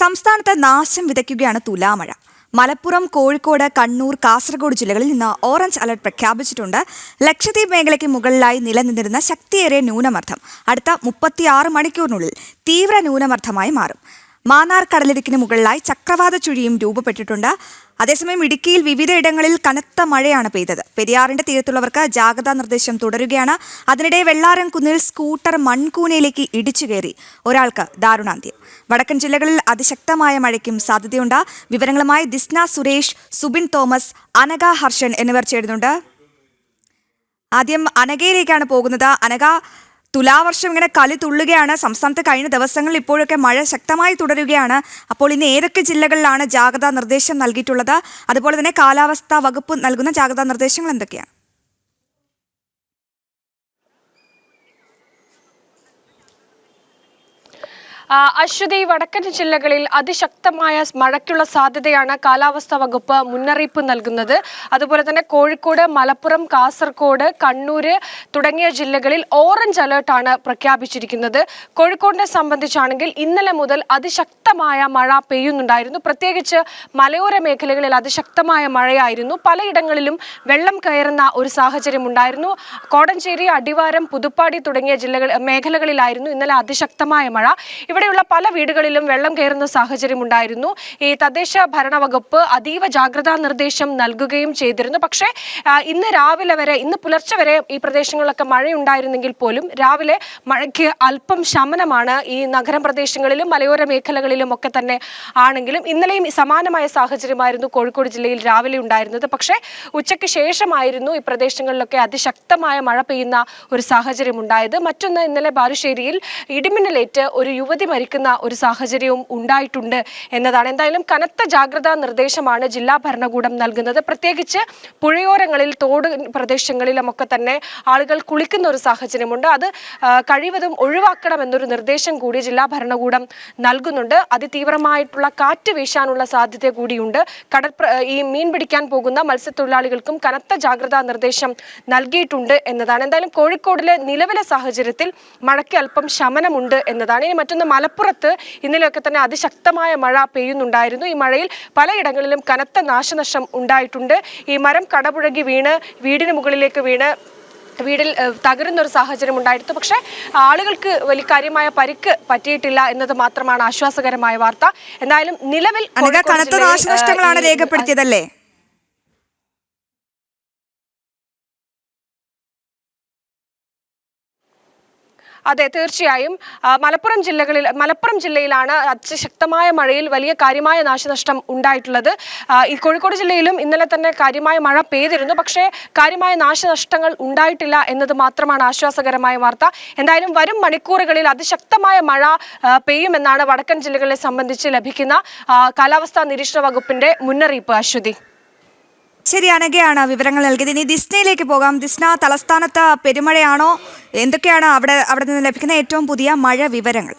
സംസ്ഥാനത്ത് നാശം വിതയ്ക്കുകയാണ് തുലാമഴ. മലപ്പുറം കോഴിക്കോട് കണ്ണൂർ കാസർഗോഡ് ജില്ലകളിൽ നിന്ന് ഓറഞ്ച് അലർട്ട് പ്രഖ്യാപിച്ചിട്ടുണ്ട്. ലക്ഷദ്വീപ് മേഖലയ്ക്ക് മുകളിലായി നിലനിന്നിരുന്ന ശക്തിയേറിയ ന്യൂനമർദ്ദം അടുത്ത മുപ്പത്തിയാറ് മണിക്കൂറിനുള്ളിൽ തീവ്ര ന്യൂനമർദ്ദമായി മാറും. മാന്നാർ കടലിടുക്കിന് മുകളിലായി ചക്രവാത ചുഴിയും രൂപപ്പെട്ടിട്ടുണ്ട്. അതേസമയം ഇടുക്കിയിൽ വിവിധയിടങ്ങളിൽ കനത്ത മഴയാണ് പെയ്തത്. പെരിയാറിന്റെ തീരത്തുള്ളവർക്ക് ജാഗ്രതാ നിർദ്ദേശം തുടരുകയാണ്. അതിനിടെ വെള്ളാരം കുന്നിൽ സ്കൂട്ടർ മൺകൂനയിലേക്ക് ഇടിച്ചു കയറി. ഒരാൾക്ക് ദാരുണാന്ത്യം. വടക്കൻ ജില്ലകളിൽ അതിശക്തമായ മഴയ്ക്കും സാധ്യതയുണ്ട്. വിവരങ്ങളുമായി ദിസ്ന സുരേഷ് സുബിൻ തോമസ് അനക ഹർഷൻ എന്നിവർ ചേരുന്നുണ്ട്. ആദ്യം അനഘയിലേക്കാണ് പോകുന്നത്. അനഘ തുലാവർഷം ഇങ്ങനെ കളി തുള്ളുകയാണ്. സംസ്ഥാനത്ത് കഴിഞ്ഞ ദിവസങ്ങളിൽ ഇപ്പോഴൊക്കെ മഴ ശക്തമായി തുടരുകയാണ്. അപ്പോൾ ഇനി ഏതൊക്കെ ജില്ലകളിലാണ് ജാഗ്രതാ നിർദ്ദേശം നൽകിയിട്ടുള്ളത്? അതുപോലെ തന്നെ കാലാവസ്ഥാ വകുപ്പ് നൽകുന്ന ജാഗ്രതാ നിർദ്ദേശങ്ങൾ എന്തൊക്കെയാണ്? അശ്വതി വടക്കൻ ജില്ലകളിൽ അതിശക്തമായ മഴയ്ക്കുള്ള സാധ്യതയാണ് കാലാവസ്ഥാ വകുപ്പ് മുന്നറിയിപ്പ് നൽകുന്നത്. അതുപോലെ തന്നെ കോഴിക്കോട് മലപ്പുറം കാസർഗോഡ് കണ്ണൂര് തുടങ്ങിയ ജില്ലകളിൽ ഓറഞ്ച് അലേർട്ടാണ് പ്രഖ്യാപിച്ചിരിക്കുന്നത്. കോഴിക്കോടിനെ സംബന്ധിച്ചാണെങ്കിൽ ഇന്നലെ മുതൽ അതിശക്തമായ മഴ പെയ്യുന്നുണ്ടായിരുന്നു. പ്രത്യേകിച്ച് മലയോര മേഖലകളിൽ അതിശക്തമായ മഴയായിരുന്നു. പലയിടങ്ങളിലും വെള്ളം കയറുന്ന ഒരു സാഹചര്യം ഉണ്ടായിരുന്നു. കോടഞ്ചേരി അടിവാരം പുതുപ്പാടി തുടങ്ങിയ ജില്ലകൾ മേഖലകളിലായിരുന്നു ഇന്നലെ അതിശക്തമായ മഴ. ഇവിടെയുള്ള പല വീടുകളിലും വെള്ളം കയറുന്ന സാഹചര്യം ഉണ്ടായിരുന്നു. ഈ തദ്ദേശ ഭരണ വകുപ്പ് അതീവ ജാഗ്രതാ നിർദ്ദേശം നൽകുകയും ചെയ്തിരുന്നു. പക്ഷേ ഇന്ന് രാവിലെ വരെ ഇന്ന് പുലർച്ചെ വരെ ഈ പ്രദേശങ്ങളിലൊക്കെ മഴയുണ്ടായിരുന്നെങ്കിൽ പോലും രാവിലെ മഴയ്ക്ക് അല്പം ശമനമാണ് ഈ നഗരം പ്രദേശങ്ങളിലും മലയോര മേഖലകളിലും ഒക്കെ തന്നെ ആണെങ്കിലും ഇന്നലെയും സമാനമായ സാഹചര്യമായിരുന്നു കോഴിക്കോട് ജില്ലയിൽ രാവിലെ ഉണ്ടായിരുന്നത്. പക്ഷേ ഉച്ചയ്ക്ക് ശേഷമായിരുന്നു ഈ പ്രദേശങ്ങളിലൊക്കെ അതിശക്തമായ മഴ പെയ്യുന്ന ഒരു സാഹചര്യം ഉണ്ടായത്. മറ്റൊന്ന് ഇന്നലെ ബാലുശ്ശേരിയിൽ ഇടിമിന്നലേറ്റ് ഒരു യുവതി മരിക്കുന്ന ഒരു സാഹചര്യവും ഉണ്ടായിട്ടുണ്ട് എന്നതാണ്. എന്തായാലും കനത്ത ജാഗ്രതാ നിർദ്ദേശമാണ് ജില്ലാ ഭരണകൂടം നൽകുന്നത്. പ്രത്യേകിച്ച് പുഴയോരങ്ങളിൽ തോട് പ്രദേശങ്ങളിലുമൊക്കെ തന്നെ ആളുകൾ കുളിക്കുന്ന ഒരു സാഹചര്യമുണ്ട്. അത് കഴിവതും ഒഴിവാക്കണം എന്നൊരു നിർദ്ദേശം കൂടി ജില്ലാ ഭരണകൂടം നൽകുന്നുണ്ട്. അതിതീവ്രമായിട്ടുള്ള കാറ്റ് വീശാനുള്ള സാധ്യത കൂടിയുണ്ട്. കടൽ ഈ മീൻ പിടിക്കാൻ പോകുന്ന മത്സ്യത്തൊഴിലാളികൾക്കും കനത്ത ജാഗ്രതാ നിർദ്ദേശം നൽകിയിട്ടുണ്ട് എന്നതാണ്. എന്തായാലും കോഴിക്കോടിലെ നിലവിലെ സാഹചര്യത്തിൽ മഴയ്ക്ക് അല്പം ശമനമുണ്ട് എന്നതാണ്. ഇനി മറ്റൊന്ന് മലപ്പുറത്ത് ഇന്നലെയൊക്കെ തന്നെ അതിശക്തമായ മഴ പെയ്യുന്നുണ്ടായിരുന്നു. ഈ മഴയിൽ പലയിടങ്ങളിലും കനത്ത നാശനഷ്ടം ഉണ്ടായിട്ടുണ്ട്. ഈ മരം കടപുഴകി വീണ് വീടിന് മുകളിലേക്ക് വീണ് വീടിൽ തകരുന്നൊരു സാഹചര്യം ഉണ്ടായിരുന്നു. പക്ഷേ ആളുകൾക്ക് വലിയ കാര്യമായ പരിക്ക് പറ്റിയിട്ടില്ല എന്നത് മാത്രമാണ് ആശ്വാസകരമായ വാർത്ത. എന്തായാലും നിലവിൽ കനത്ത നാശനഷ്ടങ്ങളാണ് രേഖപ്പെടുത്തിയതല്ലേ? അതെ തീർച്ചയായും. മലപ്പുറം ജില്ലകളിൽ മലപ്പുറം ജില്ലയിലാണ് അതിശക്തമായ മഴയിൽ വലിയ കാര്യമായ നാശനഷ്ടം ഉണ്ടായിട്ടുള്ളത്. ഈ കോഴിക്കോട് ജില്ലയിലും ഇന്നലെ തന്നെ കാര്യമായ മഴ പെയ്തിരുന്നു. പക്ഷേ കാര്യമായ നാശനഷ്ടങ്ങൾ ഉണ്ടായിട്ടില്ല എന്നത് മാത്രമാണ് ആശ്വാസകരമായ വാർത്ത. എന്തായാലും വരും മണിക്കൂറുകളിൽ അതിശക്തമായ മഴ പെയ്യുമെന്നാണ് വടക്കൻ ജില്ലകളെ സംബന്ധിച്ച് ലഭിക്കുന്ന കാലാവസ്ഥാ നിരീക്ഷണ വകുപ്പിന്റെ മുന്നറിയിപ്പ് അശ്വതി. ശരി അനഘയാണ് വിവരങ്ങൾ നൽകിയത്. ഇനി ദിസ്നയിലേക്ക് പോകാം. ദിസ്ന തലസ്ഥാനത്ത് പെരുമഴയാണോ? എന്തൊക്കെയാണ് അവിടെ അവിടെ നിന്ന് ലഭിക്കുന്ന ഏറ്റവും പുതിയ മഴ വിവരങ്ങൾ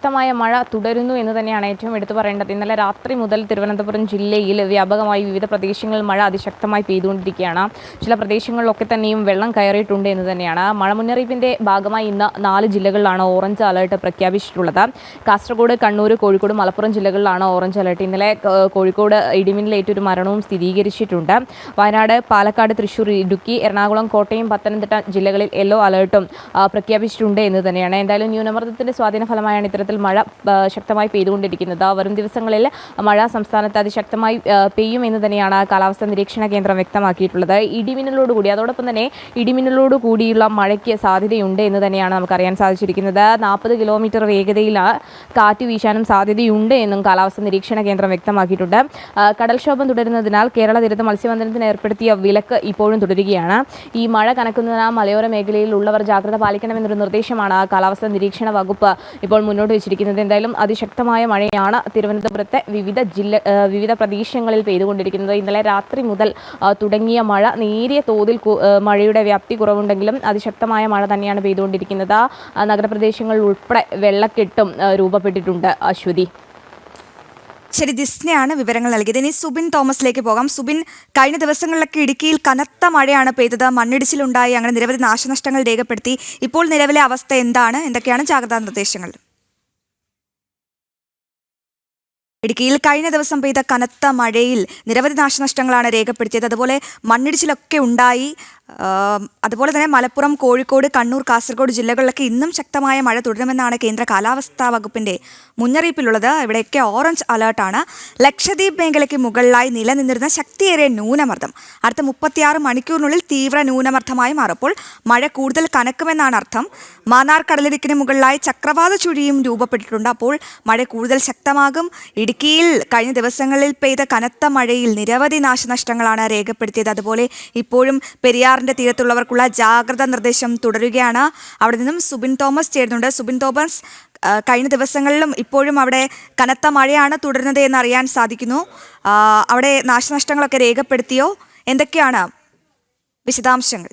ശക്തമായ മഴ തുടരുന്നു എന്ന് തന്നെയാണ് ഏറ്റവും എടുത്തു പറയേണ്ടത്. ഇന്നലെ രാത്രി മുതൽ തിരുവനന്തപുരം ജില്ലയിൽ വ്യാപകമായി വിവിധ പ്രദേശങ്ങളിൽ മഴ അതിശക്തമായി പെയ്തുകൊണ്ടിരിക്കുകയാണ്. ചില പ്രദേശങ്ങളിലൊക്കെ തന്നെയും വെള്ളം കയറിയിട്ടുണ്ട് എന്ന് തന്നെയാണ്. മഴ മുന്നറിയിപ്പിന്റെ ഭാഗമായി ഇന്ന് നാല് ജില്ലകളിലാണ് ഓറഞ്ച് അലേർട്ട് പ്രഖ്യാപിച്ചിട്ടുള്ളത്. കാസർഗോഡ് കണ്ണൂർ കോഴിക്കോട് മലപ്പുറം ജില്ലകളിലാണ് ഓറഞ്ച് അലേർട്ട്. ഇന്നലെ കോഴിക്കോട് ഇടിമിന്നലേറ്റൊരു മരണവും സ്ഥിരീകരിച്ചിട്ടുണ്ട്. വയനാട് പാലക്കാട് തൃശ്ശൂർ ഇടുക്കി എറണാകുളം കോട്ടയം പത്തനംതിട്ട ജില്ലകളിൽ യെല്ലോ അലേർട്ടും പ്രഖ്യാപിച്ചിട്ടുണ്ട് എന്ന് തന്നെയാണ്. എന്തായാലും ന്യൂനമർദ്ദത്തിന്റെ സ്വാധീന ഫലമായാണ് ഇത്തരത്തിൽ മഴ ആ, ശക്തമായി പെയ്തുകൊണ്ടിരിക്കുന്നത്. വരും ദിവസങ്ങളിൽ മഴ സംസ്ഥാനത്ത് അതിശക്തമായി പെയ്യും എന്ന് തന്നെയാണ് കാലാവസ്ഥാ നിരീക്ഷണ കേന്ദ്രം വ്യക്തമാക്കിയിട്ടുള്ളത്. ഇടിമിന്നലോട് കൂടി അതോടൊപ്പം തന്നെ ഇടിമിന്നലോട് കൂടിയുള്ള മഴയ്ക്ക് സാധ്യതയുണ്ട് എന്ന് തന്നെയാണ് നമുക്ക് അറിയാൻ സാധിച്ചിരിക്കുന്നത്. നാൽപ്പത് കിലോമീറ്റർ വേഗതയിൽ കാറ്റ് വീശാനും സാധ്യതയുണ്ട് എന്നും കാലാവസ്ഥാ നിരീക്ഷണ കേന്ദ്രം വ്യക്തമാക്കിയിട്ടുണ്ട്. കടൽക്ഷോഭം തുടരുന്നതിനാൽ കേരള തീരത്ത് മത്സ്യബന്ധനത്തിന് ഏർപ്പെടുത്തിയ വിലക്ക് ഇപ്പോഴും തുടരുകയാണ്. ഈ മഴ കനക്കുന്നതിനാൽ മലയോര മേഖലയിൽ ഉള്ളവർ ജാഗ്രത പാലിക്കണമെന്നൊരു നിർദ്ദേശമാണ് കാലാവസ്ഥാ നിരീക്ഷണ വകുപ്പ് ഇപ്പോൾ മുന്നോട്ട് വെച്ചിരിക്കുന്നത് എന്തായാലും അതിശക്തമായ മഴയാണ് തിരുവനന്തപുരത്തെ വിവിധ ജില്ല വിവിധ പ്രദേശങ്ങളിൽ പെയ്തുകൊണ്ടിരിക്കുന്നത്. ഇന്നലെ രാത്രി മുതൽ തുടങ്ങിയ മഴ നേരിയ തോതിൽ മഴയുടെ വ്യാപ്തി കുറവുണ്ടെങ്കിലും അതിശക്തമായ മഴ തന്നെയാണ് പെയ്തുകൊണ്ടിരിക്കുന്നത്. നഗരപ്രദേശങ്ങളിൽ ഉൾപ്പെടെ വെള്ളക്കെട്ടും രൂപപ്പെട്ടിട്ടുണ്ട്. അശ്വതി. ശരി ജിസ്നയാണ് വിവരങ്ങൾ നൽകിയത്. ഇനി സുബിൻ തോമസിലേക്ക് പോകാം. സുബിൻ കഴിഞ്ഞ ദിവസങ്ങളിലൊക്കെ ഇടുക്കിയിൽ കനത്ത മഴയാണ് പെയ്തത്. മണ്ണിടിച്ചിലുണ്ടായി. അങ്ങനെ നിരവധി നാശനഷ്ടങ്ങൾ രേഖപ്പെടുത്തി. ഇപ്പോൾ നിലവിലെ അവസ്ഥ എന്താണ്? എന്തൊക്കെയാണ് ജാഗ്രതാ നിർദ്ദേശങ്ങൾ? ഇടുക്കിയിൽ കഴിഞ്ഞ ദിവസം പെയ്ത കനത്ത മഴയിൽ നിരവധി നാശനഷ്ടങ്ങളാണ് രേഖപ്പെടുത്തിയത്. അതുപോലെ മണ്ണിടിച്ചിലൊക്കെ ഉണ്ടായി. അതുപോലെ തന്നെ മലപ്പുറം കോഴിക്കോട് കണ്ണൂർ കാസർഗോഡ് ജില്ലകളിലൊക്കെ ഇന്നും ശക്തമായ മഴ തുടരുമെന്നാണ് കേന്ദ്ര കാലാവസ്ഥാ വകുപ്പിന്റെ മുന്നറിയിപ്പിലുള്ളത്. ഇവിടെയൊക്കെ ഓറഞ്ച് അലേർട്ടാണ് ലക്ഷദ്വീപ് മേഖലയ്ക്ക് മുകളിലായി നിലനിന്നിരുന്ന ശക്തിയേറിയ ന്യൂനമർദ്ദം. അടുത്ത മുപ്പത്തിയാറ് മണിക്കൂറിനുള്ളിൽ തീവ്ര ന്യൂനമർദ്ദമായി മാറപ്പോൾ മഴ കൂടുതൽ കനക്കുമെന്നാണ് അർത്ഥം. മാന്നാർ കടലിടുക്കിന് മുകളിലായി ചക്രവാത ചുഴിയും രൂപപ്പെട്ടിട്ടുണ്ട്. അപ്പോൾ മഴ കൂടുതൽ ശക്തമാകും. ഇടുക്കിയിൽ കഴിഞ്ഞ ദിവസങ്ങളിൽ പെയ്ത കനത്ത മഴയിൽ നിരവധി നാശനഷ്ടങ്ങളാണ് രേഖപ്പെടുത്തിയത്. അതുപോലെ ഇപ്പോഴും പെരിയാറിന്റെ തീരത്തുള്ളവർക്കുള്ള ജാഗ്രതാ നിർദ്ദേശം തുടരുകയാണ്. അവിടെ നിന്നും സുബിൻ തോമസ് ചേരുന്നുണ്ട്. സുബിൻ തോമസ് കഴിഞ്ഞ ദിവസങ്ങളിലും ഇപ്പോഴും അവിടെ കനത്ത മഴയാണ് തുടരുന്നത് എന്ന് അറിയാൻ സാധിക്കുന്നു. അവിടെ നാശനഷ്ടങ്ങളൊക്കെ രേഖപ്പെടുത്തിയോ? എന്തൊക്കെയാണ് വിശദാംശങ്ങൾ?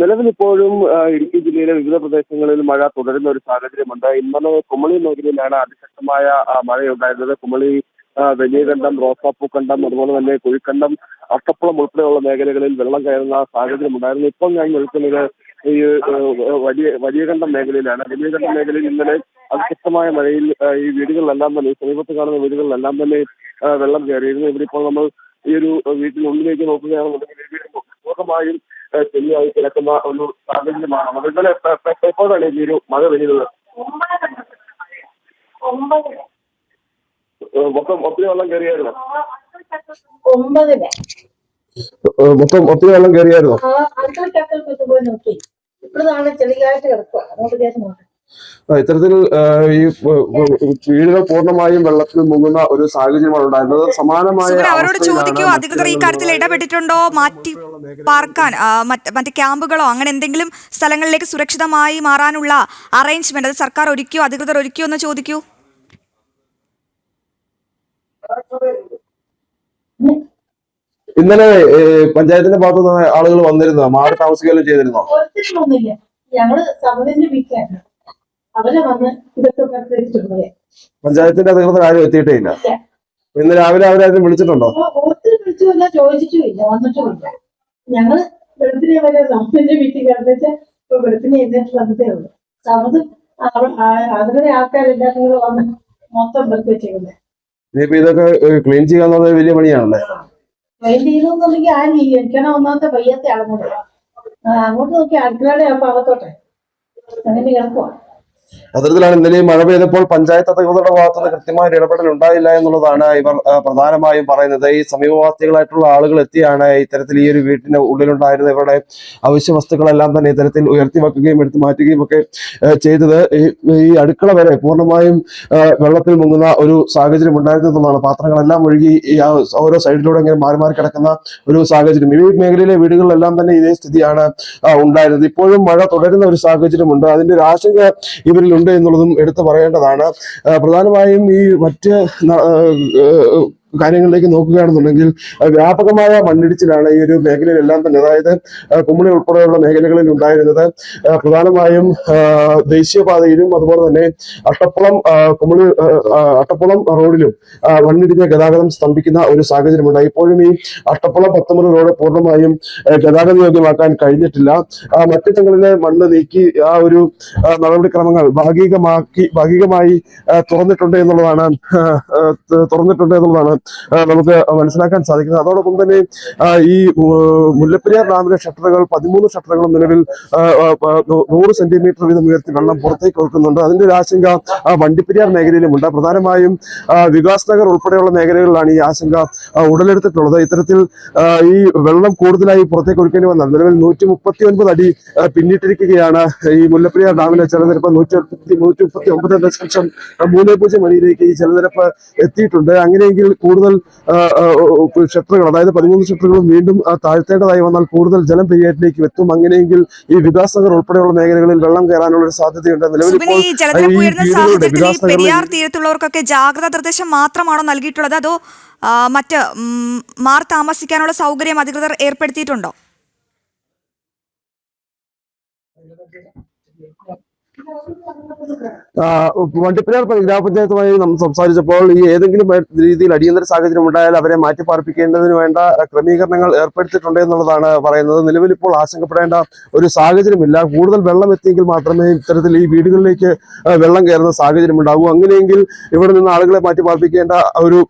നിലവിൽ ഇപ്പോഴും ഇടുക്കി ജില്ലയിലെ വിവിധ പ്രദേശങ്ങളിൽ മഴ തുടരുന്ന ഒരു സാഹചര്യമുണ്ട്. ഇന്നലെ കുമളി മേഖലയിലാണ് അതിശക്തമായ മഴയുണ്ടായിരുന്നത്. കുമളി വലിയകണ്ടം റോസാപ്പൂക്കണ്ടം അതുപോലെ തന്നെ കുഴിക്കണ്ടം അട്ടപ്പുളം ഉൾപ്പെടെയുള്ള മേഖലകളിൽ വെള്ളം കയറുന്ന സാഹചര്യം ഉണ്ടായിരുന്നു. ഇപ്പം ഞാൻ നിൽക്കുന്നത് ഈ വലിയ വലിയ കണ്ടം മേഖലയിലാണ്. വലിയകണ്ടം മേഖലയിൽ ഇന്നലെ അതിശക്തമായ മഴയിൽ ഈ വീടുകളിലെല്ലാം തന്നെ സമീപത്ത് കാണുന്ന വീടുകളിലെല്ലാം തന്നെ വെള്ളം കയറിയിരുന്നു. ഇവിടെ ഇപ്പോൾ നമ്മൾ ഈ ഒരു വീട്ടിനുള്ളിലേക്ക് നോക്കുകയാണെന്നുണ്ടെങ്കിൽ പൂർണമായും ശരിയായി കിടക്കുന്ന ഒരു സാഹചര്യമാണ്. ഇന്നലെ എപ്പ- എപ്പ- എപ്പോഴാണ് ഈ ഒരു മഴ പെയ്യുന്നത് ഏഹ് മൊത്തം ഒത്തിരി വെള്ളം കയറിയായിരുന്നു? ഒമ്പതിന് മൊത്തം ഒത്തിരി വെള്ളം ഇത്തരത്തിൽ ഈ വീടുകൾ പൂർണമായും വെള്ളത്തിൽ മുങ്ങുന്ന ഒരു സാഹചര്യമാണ് ഉണ്ടായിരുന്നത്. സമാനമായ അവരോട് ചോദിക്കോ അധികൃതർ ഈ കാര്യത്തിൽ ഇടപെട്ടിട്ടുണ്ടോ? മാറ്റി പാർക്കാൻ മറ്റ് ക്യാമ്പുകളോ അങ്ങനെ എന്തെങ്കിലും സ്ഥലങ്ങളിലേക്ക് സുരക്ഷിതമായി മാറാനുള്ള അറേഞ്ച്മെന്റ് അത് സർക്കാർ ഒരുക്കിയോ അധികൃതർ ഒരുക്കിയോ എന്ന് ചോദിക്കൂ. ഇന്നലെ പഞ്ചായത്തിന്റെ ഭാഗത്തു നിന്ന് ആളുകൾ വന്നിരുന്നോ? മാറി താമസിക്കുകയും ചെയ്തിരുന്നോ? ഒത്തിരിയൊന്നുമില്ല ഞങ്ങൾ സമിതിന്റെ വീട്ടിലാണ് അവരെ വന്ന് ഇതൊക്കെ പഞ്ചായത്തിന്റെ അധികൃതർ ആരും എത്തിയിട്ടേ ഇല്ല. ഇന്ന് രാവിലെ അവരാരും വിളിച്ചിട്ടുണ്ടോ? അപ്പൊ ഒത്തിരി വിളിച്ചുമില്ല ചോദിച്ചിട്ടുമില്ല വന്നിട്ടുമില്ല. ഞങ്ങൾ വെളുപ്പിനെ വരെ സമിതിന്റെ വീട്ടിൽ കിടന്നിട്ട് ഇപ്പൊ വെളുപ്പിനെ എഴുന്നേറ്റ് വന്നിട്ടേ ഉള്ളൂ. സമിതി അതിലെ ആൾക്കാരെല്ലാരും കൂടെ വന്ന് മൊത്തം വെറുതെ വെച്ചേക്കുന്നത് ഇനിയിപ്പോ ഇതൊക്കെ ക്ലീൻ ചെയ്യുക എന്നുള്ളത് വലിയ പണിയാണല്ലേ? ട്രെയിൻ ചെയ്തെന്നുണ്ടെങ്കിൽ ആ രീതി എനിക്കാണ് ഒന്നാമത്തെ വയ്യാത്ത ആളങ്ങോട്ട് അങ്ങോട്ട് നോക്കി അടുക്കളയുടെ ആ ഭാഗത്തോട്ടെ അങ്ങനെ കിടക്കുവാ അത്തരത്തിലാണ് ഇന്നലെ ഈ മഴ പെയ്തപ്പോൾ പഞ്ചായത്ത് അധികൃതരുടെ ഭാഗത്തുനിന്ന് കൃത്യമായ ഇടപെടൽ ഉണ്ടായില്ല എന്നുള്ളതാണ് ഇവർ പ്രധാനമായും പറയുന്നത്. ഈ സമീപവാസികളായിട്ടുള്ള ആളുകൾ എത്തിയാണ് ഇത്തരത്തിൽ ഈ ഒരു വീട്ടിന് ഉള്ളിലുണ്ടായിരുന്ന ഇവരുടെ അവശ്യ വസ്തുക്കളെല്ലാം തന്നെ ഇത്തരത്തിൽ ഉയർത്തി വെക്കുകയും എടുത്തു മാറ്റുകയും ഒക്കെ ചെയ്തത്. ഈ- അടുക്കള വരെ പൂർണമായും വെള്ളത്തിൽ മുങ്ങുന്ന ഒരു സാഹചര്യം ഉണ്ടായിരുന്നതെന്നാണ് പാത്രങ്ങളെല്ലാം ഒഴുകി ഓരോ സൈഡിലൂടെ ഇങ്ങനെ മാറി മാറി കിടക്കുന്ന ഒരു സാഹചര്യം. ഈ മേഖലയിലെ വീടുകളിലെല്ലാം തന്നെ ഇതേ സ്ഥിതിയാണ് ഉണ്ടായിരുന്നത്. ഇപ്പോഴും മഴ തുടരുന്ന ഒരു സാഹചര്യമുണ്ട്. അതിന്റെ ഒരു ആശങ്ക ഇവരിലുണ്ട് എന്നുള്ളതും എടുത്തു പറയേണ്ടതാണ്. പ്രധാനമായും ഈ മറ്റ് കാര്യങ്ങളിലേക്ക് നോക്കുകയാണെന്നുണ്ടെങ്കിൽ വ്യാപകമായ മണ്ണിടിച്ചിലാണ് ഈ ഒരു മേഖലയിലെല്ലാം തന്നെ. അതായത് കുമ്മളി ഉൾപ്പെടെയുള്ള മേഖലകളിൽ ഉണ്ടായിരുന്നത്. പ്രധാനമായും ദേശീയപാതയിലും അതുപോലെ തന്നെ അട്ടപ്പുളം കുമ്മളി അട്ടപ്പുളം റോഡിലും മണ്ണിടിഞ്ഞ ഗതാഗതം സ്തംഭിക്കുന്ന ഒരു സാഹചര്യമുണ്ട് ഇപ്പോഴും ഈ അട്ടപ്പുളം പത്തമ്പത് റോഡ് പൂർണമായും ഗതാഗത യോഗ്യമാക്കാൻ കഴിഞ്ഞിട്ടില്ല. മറ്റിടങ്ങളിലെ മണ്ണ് നീക്കി ആ ഒരു നടപടിക്രമങ്ങൾ ഭാഗികമാക്കി ഭാഗികമായി തുറന്നിട്ടുണ്ട് എന്നുള്ളതാണ് തുറന്നിട്ടുണ്ട് എന്നുള്ളതാണ് നമുക്ക് മനസ്സിലാക്കാൻ സാധിക്കുന്നത്. അതോടൊപ്പം തന്നെ ഈ മുല്ലപ്പെരിയാർ ഡാമിലെ ഷട്ടറുകൾ പതിമൂന്ന് ഷട്ടറുകളും നിലവിൽ നൂറ് സെന്റിമീറ്റർ വീതം ഉയർത്തി വെള്ളം പുറത്തേക്ക് ഒഴുക്കുന്നുണ്ട്. അതിന്റെ ഒരു ആശങ്ക വണ്ടിപ്പെരിയാർ മേഖലയിലുമുണ്ട്. പ്രധാനമായും വികാസ് നഗർ ഉൾപ്പെടെയുള്ള മേഖലകളിലാണ് ഈ ആശങ്ക ഉടലെടുത്തിട്ടുള്ളത്. ഇത്തരത്തിൽ ഈ വെള്ളം കൂടുതലായി പുറത്തേക്ക് ഒഴുക്കേണ്ടി വന്നാൽ നിലവിൽ നൂറ്റി മുപ്പത്തി ഒൻപത് അടി പിന്നിട്ടിരിക്കുകയാണ് ഈ മുല്ലപ്പെരിയാർ ഡാമിലെ ജലനിരപ്പ്. നൂറ്റി നൂറ്റി മുപ്പത്തി ഒമ്പത് ദശാംശം മൂന്ന് പൂജ്യം അടിയിലേക്ക് ഈ ജലനിരപ്പ് എത്തിയിട്ടുണ്ട്. അങ്ങനെയെങ്കിൽ കൂടുതൽ ഷട്ടറുകൾ അതായത് പതിമൂന്ന് ഷട്ടറുകളും വീണ്ടും താഴ്ത്തേണ്ടതായി വന്നാൽ കൂടുതൽ ജലം പെരിയാറ്റിലേക്ക് എത്തും. അങ്ങനെയെങ്കിൽ ഈ വികാസ് നഗർ ഉൾപ്പെടെയുള്ള മേഖലകളിൽ വെള്ളം കയറാനുള്ള ഒരു സാധ്യതയുണ്ട് നിലവിൽ പെരിയാർ തീരത്തുള്ളവർക്കൊക്കെ ജാഗ്രതാ നിർദ്ദേശം മാത്രമാണോ നൽകിയിട്ടുള്ളത്? അതോ മറ്റ് മാർ താമസിക്കാനുള്ള സൗകര്യം അധികൃതർ ഏർപ്പെടുത്തിയിട്ടുണ്ടോ? പ- ഗ്രാമപഞ്ചായത്തുമായി നമ്മൾ സംസാരിച്ചപ്പോൾ ഈ ഏതെങ്കിലും രീതിയിൽ അടിയന്തര സാഹചര്യം ഉണ്ടായാൽ അവരെ മാറ്റിപ്പാർപ്പിക്കേണ്ടതിന് വേണ്ട ക്രമീകരണങ്ങൾ ഏർപ്പെടുത്തിയിട്ടുണ്ട് എന്നുള്ളതാണ് പറയുന്നത്. നിലവിൽ ഇപ്പോൾ ആശങ്കപ്പെടേണ്ട ഒരു സാഹചര്യമില്ല. കൂടുതൽ വെള്ളം എത്തിയെങ്കിൽ മാത്രമേ ഇത്തരത്തിൽ ഈ വീടുകളിലേക്ക് വെള്ളം കയറുന്ന സാഹചര്യം ഉണ്ടാകൂ അങ്ങനെയെങ്കിൽ ഇവിടെ നിന്ന് ആളുകളെ മാറ്റിപ്പാർപ്പിക്കേണ്ട ഒരു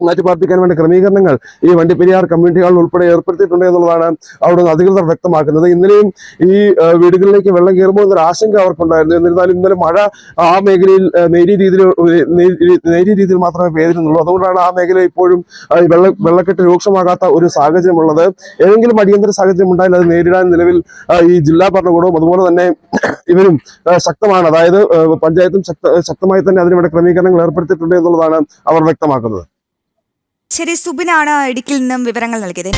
മാറ്റിപ്പാർപ്പിക്കാൻ വേണ്ട ക്രമീകരണങ്ങൾ ഈ വണ്ടിപ്പെരിയാർ കമ്മ്യൂണിറ്റികളിൽ ഉൾപ്പെടെ ഏർപ്പെടുത്തിയിട്ടുണ്ട് എന്നുള്ളതാണ് അവിടെ നിന്ന് അധികൃതർ വ്യക്തമാക്കുന്നത്. ഇന്നലെയും ഈ വീടുകളിലേക്ക് വെള്ളം കയറുമ്പോൾ എന്നൊരു ആശങ്ക അവർക്കുണ്ടായിരുന്നു. എന്നിരുന്നാലും ഇന്നലെ മഴ ആ മേഖലയിൽ നേരിയ രീതിയിൽ നേരിയ രീതിയിൽ മാത്രമേ പെയ്തിരുന്നുള്ളൂ. അതുകൊണ്ടാണ് ആ മേഖല ഇപ്പോഴും വെള്ള വെള്ളക്കെട്ട് രൂക്ഷമാകാത്ത ഒരു സാഹചര്യമുള്ളത്. ഏതെങ്കിലും അടിയന്തര സാഹചര്യം ഉണ്ടായാൽ അത് നേരിടാൻ നിലവിൽ ഈ ജില്ലാ ഭരണകൂടവും അതുപോലെ തന്നെ ഇവരും ശക്തമാണ്. അതായത് പഞ്ചായത്തും ശക്ത ശക്തമായി തന്നെ അതിനുവേണ്ട ക്രമീകരണങ്ങൾ ഏർപ്പെടുത്തിയിട്ടുണ്ട് എന്നുള്ളതാണ് അവർ വ്യക്തമാക്കുന്നത്. ശരി സുബിനാണ് ഇടുക്കിയിൽ നിന്നും വിവരങ്ങൾ നൽകിയത്.